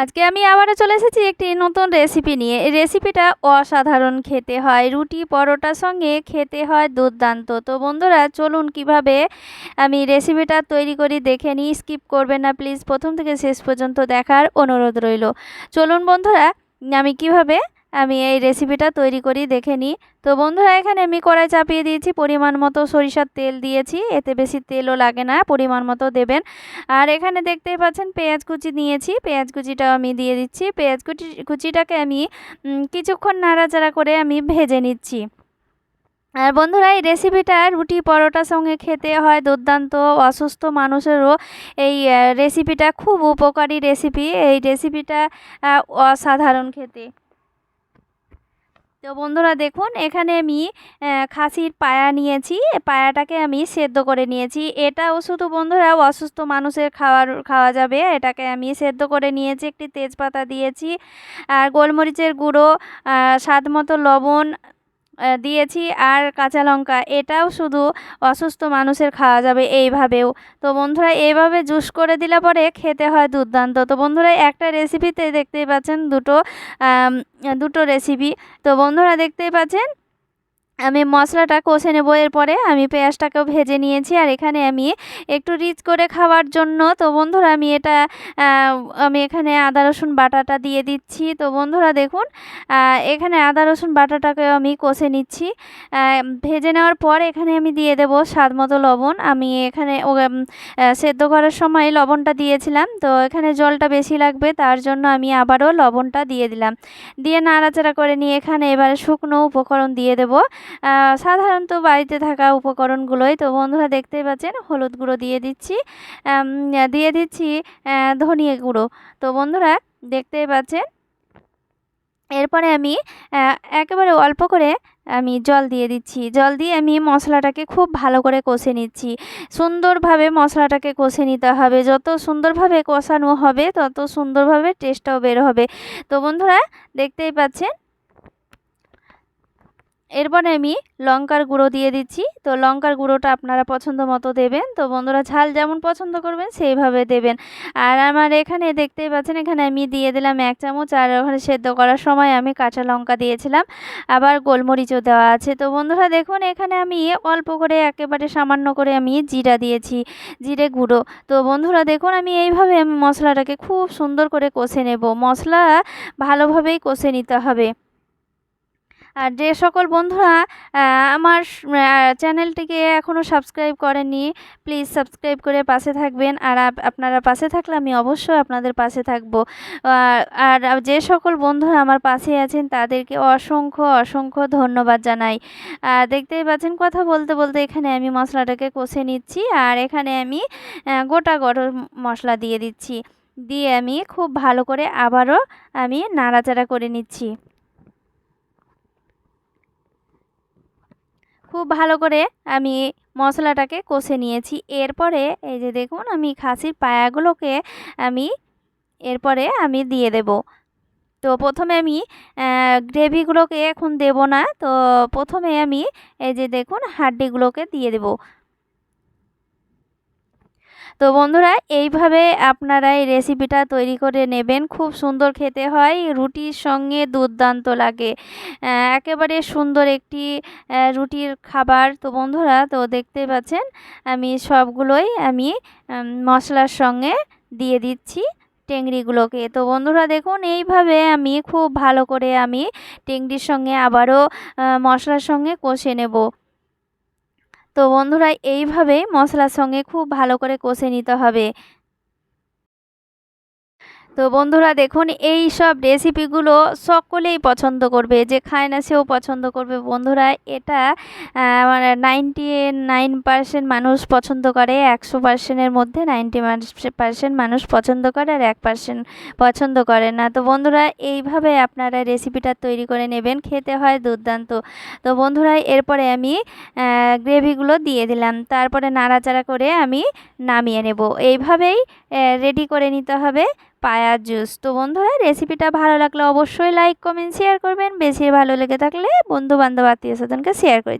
আজকে আমি আবারও চলে এসেছি একটি নতুন রেসিপি নিয়ে। এই রেসিপিটা অসাধারণ খেতে হয়, রুটি পরোটার সঙ্গে খেতে হয় দুর্দান্ত। তো বন্ধুরা, চলুন কীভাবে আমি রেসিপিটা তৈরি করি দেখে নিই স্কিপ করবেন না প্লিজ প্রথম থেকে শেষ পর্যন্ত দেখার অনুরোধ রইল। চলুন বন্ধুরা, আমি কীভাবে আমি এই রেসিপিটা তৈরি করি, দেখে নিই। তো বন্ধুরা, এখানে আমি কড়াই চাপিয়ে দিয়েছি, পরিমাণ মতো সরিষার তেল দিয়েছি। এতে বেশি তেলও লাগে না, পরিমাণ মতো দেবেন। আর এখানে দেখতেই পাচ্ছেন, পেঁয়াজ কুচি নিয়েছি। পেঁয়াজ কুচিটাও আমি দিয়ে দিচ্ছি। পেঁয়াজ কুচি, কুচিটাকে আমি কিছুক্ষণ নাড়াচাড়া করে আমি ভেজে নিচ্ছি। আর বন্ধুরা, এই রেসিপিটা রুটি পরোটার সঙ্গে খেতে হয়, দুর্দান্ত, অসুস্থ মানুষেরও এই রেসিপিটা খুব উপকারী রেসিপি এই রেসিপিটা অসাধারণ খেতে। তো বন্ধুরা দেখুন, এখানে আমি খাসির পায়া নিয়েছি। পায়াটাকে আমি সেদ্ধ করে নিয়েছি। এটাও শুধু বন্ধুরা অসুস্থ মানুষের খাওয়ার, খাওয়া যাবে। এটাকে আমি সেদ্ধ করে নিয়েছি, একটি তেজপাতা দিয়েছি। আর গোলমরিচের গুঁড়ো স্বাদ মতো লবণ দিয়েছি। আর কাঁচা লঙ্কা, এটাও শুধু অসুস্থ মানুষের খাওয়া যাবে এইভাবেও। তো বন্ধুরা এইভাবে জুস করে দিলে পরে খেতে হয় দুর্দান্ত। তো বন্ধুরা, একটা রেসিপিতে দেখতেই পাচ্ছেন দুটো দুটো রেসিপি তো বন্ধুরা, দেখতেই পাচ্ছেন আমি মশলাটা কষে নেব এরপরে। আমি পেঁয়াজটাকেও ভেজে নিয়েছি আর এখানে আমি একটু রিচ করে খাওয়ার জন্য। তো বন্ধুরা, আমি এটা আমি এখানে আদা, রসুন বাটাটা দিয়ে দিচ্ছি। তো বন্ধুরা, দেখুন এখানে আদা, রসুন বাটাটাকে আমি কষে নিচ্ছি। ভেজে নেওয়ার পর এখানে আমি দিয়ে দেব স্বাদ মতো লবণ। আমি এখানে সেদ্ধ করার সময় লবণটা দিয়েছিলাম। তো এখানে জলটা বেশি লাগবে, তার জন্য আমি আবারও লবণটা দিয়ে দিলাম। দিয়ে নাড়াচাড়া করে নিয়ে এখানে এবারে শুকনো উপকরণ দিয়ে দেবো। সাধারণত বাড়িতে থাকা উপকরণগুলোই তো বন্ধুরা দেখতেই পাচ্ছেন, হলুদ গুঁড়ো দিয়ে দিচ্ছি দিয়ে দিচ্ছি ধনিয়া গুঁড়ো। তো বন্ধুরা দেখতেই পাচ্ছেন, এরপরে আমি একেবারে অল্প করে আমি জল দিয়ে দিচ্ছি। জল দিয়ে আমি মশলাটাকে খুব ভালো করে কষে নিচ্ছি। সুন্দরভাবে মশলাটাকে কষে নিতে হবে। যত সুন্দরভাবে কষানো হবে, তত সুন্দরভাবে টেস্টটাও বের হবে। তো বন্ধুরা দেখতেই পাচ্ছেন এরপরে আমি লঙ্কার গুঁড়ো দিয়ে দিচ্ছি। তো লঙ্কার গুঁড়োটা আপনারা পছন্দ মতো দেবেন। তো বন্ধুরা, ঝাল যেমন পছন্দ করবেন, সেইভাবে দেবেন। আর আমার এখানে দেখতেই পাচ্ছেন, এখানে আমি দিয়ে দিলাম এক চামচ। আর ওখানে সেদ্ধ করার সময় আমি কাঁচা লঙ্কা দিয়েছিলাম। আবার গোলমরিচও দেওয়া আছে। তো বন্ধুরা, দেখুন, এখানে আমি অল্প করে একেবারে সামান্য করে আমি জিরা দিয়েছি, জিরে গুঁড়ো। তো বন্ধুরা, দেখুন, আমি এইভাবে মশলাটাকে খুব সুন্দর করে কষে নেব। মশলা ভালোভাবেই কষে নিতে হবে। আর যে সকল বন্ধুরা আমার চ্যানেলটিকে এখনও সাবস্ক্রাইব করেননি, প্লিজ সাবস্ক্রাইব করে পাশে থাকবেন। আর আপনারা পাশে থাকলে আমি অবশ্যই আপনাদের পাশে থাকব। আর যে সকল বন্ধুরা আমার পাশে আছেন, তাদেরকে অসংখ্য অসংখ্য ধন্যবাদ জানাই। দেখতেই পাচ্ছেন, কথা বলতে বলতে এখানে আমি মশলাটাকে কষে নিচ্ছি। আর এখানে আমি গোটা গরম মশলা দিয়ে দিচ্ছি। দিয়ে আমি খুব ভালো করে আবারও আমি নাড়াচাড়া করে নিচ্ছি। খুব ভালো করে আমি মশলাটাকে কষে নিয়েছি। এরপরে এই যে দেখুন, আমি খাসির পায়াগুলোকে আমি এরপরে আমি দিয়ে দেব। তো প্রথমে আমি গ্রেভিগুলোকে এখন দেব না। তো প্রথমে আমি এই যে দেখুন, হাড্ডিগুলোকে দিয়ে দেব। তো বন্ধুরা, এইভাবে আপনারা এই রেসিপিটা তৈরি করে নেবেন। খুব সুন্দর খেতে হয়, রুটির সঙ্গে দুর্দান্ত লাগে। একেবারে সুন্দর একটি রুটির খাবার। তো বন্ধুরা, তো দেখতে পাচ্ছেন, আমি সবগুলোই আমি মশলার সঙ্গে দিয়ে দিচ্ছি টেংরিগুলোকে তো বন্ধুরা, দেখুন, এইভাবে আমি খুব ভালো করে আমি টেংরির সঙ্গে আবারও মশলার সঙ্গে কষে নেব। তো বন্ধুরা এইভাবে মশলার সঙ্গে খুব ভালো করে কষে নিতে হবে। তো বন্ধুরা দেখুন, এই সব রেসিপিগুলো সকলেই পছন্দ করবে, যে খায় না সেও পছন্দ করবে। বন্ধুরা, এটা মানে নাইনটি নাইন পার্সেন্ট মানুষ পছন্দ করে, একশো পার্সেন্টের মধ্যে নাইনটি পার্সেন্ট মানুষ পছন্দ করে আর এক পার্সেন্ট পছন্দ করে না। তো বন্ধুরা, এইভাবে আপনারা রেসিপিটা তৈরি করে নেবেন, খেতে হয় দুর্দান্ত। তো বন্ধুরা, এরপরে আমি গ্রেভিগুলো দিয়ে দিলাম। তারপরে নাড়াচাড়া করে আমি নামিয়ে নেব। এইভাবেই রেডি করে নিতে হবে। Pear juice. তো বন্ধুরা রেসিপিটা ভালো লাগলে অবশ্যই লাইক কমেন্ট শেয়ার করবেন। বেশি ভালো লেগে থাকলে বন্ধু বান্ধব আত্মীয় স্বজনকে শেয়ার করে